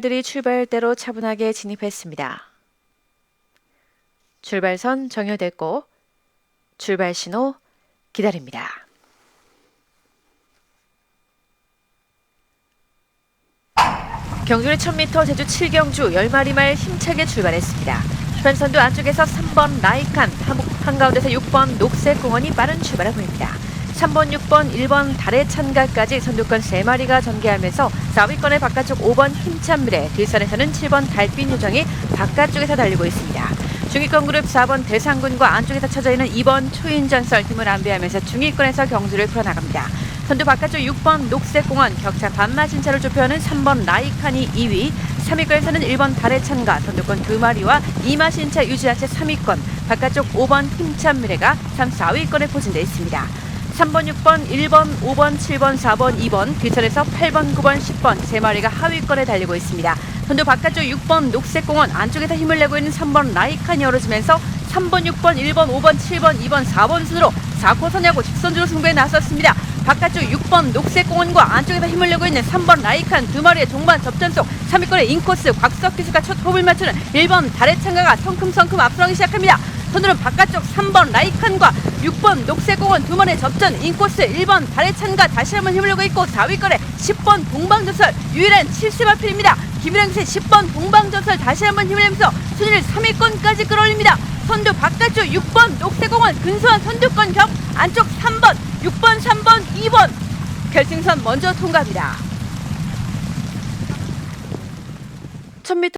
들이 출발대로 차분하게 진입했습니다. 출발선 정효됐고 출발 신호 기다립니다. 경주의 1000m 제주 7경주 10마리 말 힘차게 출발했습니다. 현선도 안쪽에서 3번 라이칸, 한- 한가운데서 6번 녹색 공원이 빠른 출발을 보입니다. 3번, 6번, 1번 달의 찬가까지 선두권 3마리가 전개하면서 4위권의 바깥쪽 5번 힘찬 미래, 뒷선에서는 7번 달빛 요정이 바깥쪽에서 달리고 있습니다. 중위권 그룹 4번 대상군과 안쪽에서 쳐져 있는 2번 초인전설 힘을 안배하면서 중위권에서 경주를 풀어나갑니다. 선두 바깥쪽 6번 녹색공원 격차 반마신 차를 좁혀오는 3번 라이칸이 2위 3위권에서는 1번 달의 찬가 선두권 2마리와 2마신 차 유지한 채 3위권 바깥쪽 5번 힘찬 미래가 3, 4위권에 포진되어 있습니다. 3번, 6번, 1번, 5번, 7번, 4번, 2번 뒤편에서 8번, 9번, 10번 세 마리가 하위권에 달리고 있습니다. 선두 바깥쪽 6번 녹색공원 안쪽에서 힘을 내고 있는 3번 라이칸이 열어주면서 3번, 6번, 1번, 5번, 7번, 2번, 4번 순으로 4코선하고 직선주로 승부에 나섰습니다. 바깥쪽 6번 녹색공원과 안쪽에서 힘을 내고 있는 3번 라이칸 두 마리의 종반 접전 속 3위권의 인코스 곽석 기수가 첫 호흡을 맞추는 1번 달의 창가가 성큼성큼 앞서가기 시작합니다. 선두는 바깥쪽 3번 라이칸과 6번 녹색공원 두 번의 접전 인코스 1번 달의 찬가 다시 한번 힘을 내고 있고 4위권에 10번 동방전설 유일한 70마필입니다. 김일영세 10번 동방전설 다시 한번 힘을 내면서 순위를 3위권까지 끌어올립니다. 선두 바깥쪽 6번 녹색공원 근소한 선두권 격 안쪽 3번 6번 3번 2번 결승선 먼저 통과합니다. 1000m